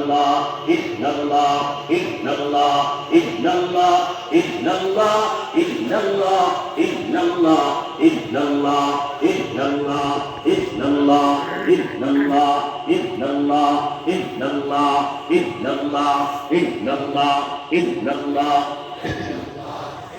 الله إن الله إن الله إن الله إن الله إن الله إن الله إن الله إن الله إن الله إن الله إن الله إن الله إن الله إن الله إن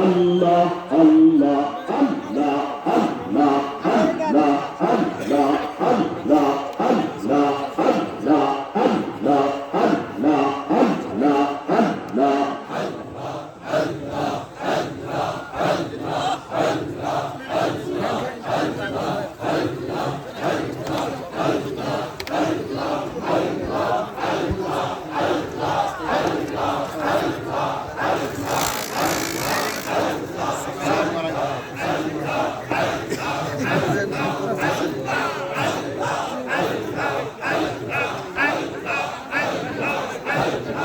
আল্লাহ আল্লাহ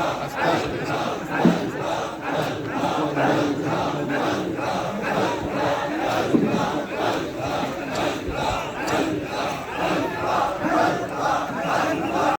Hasta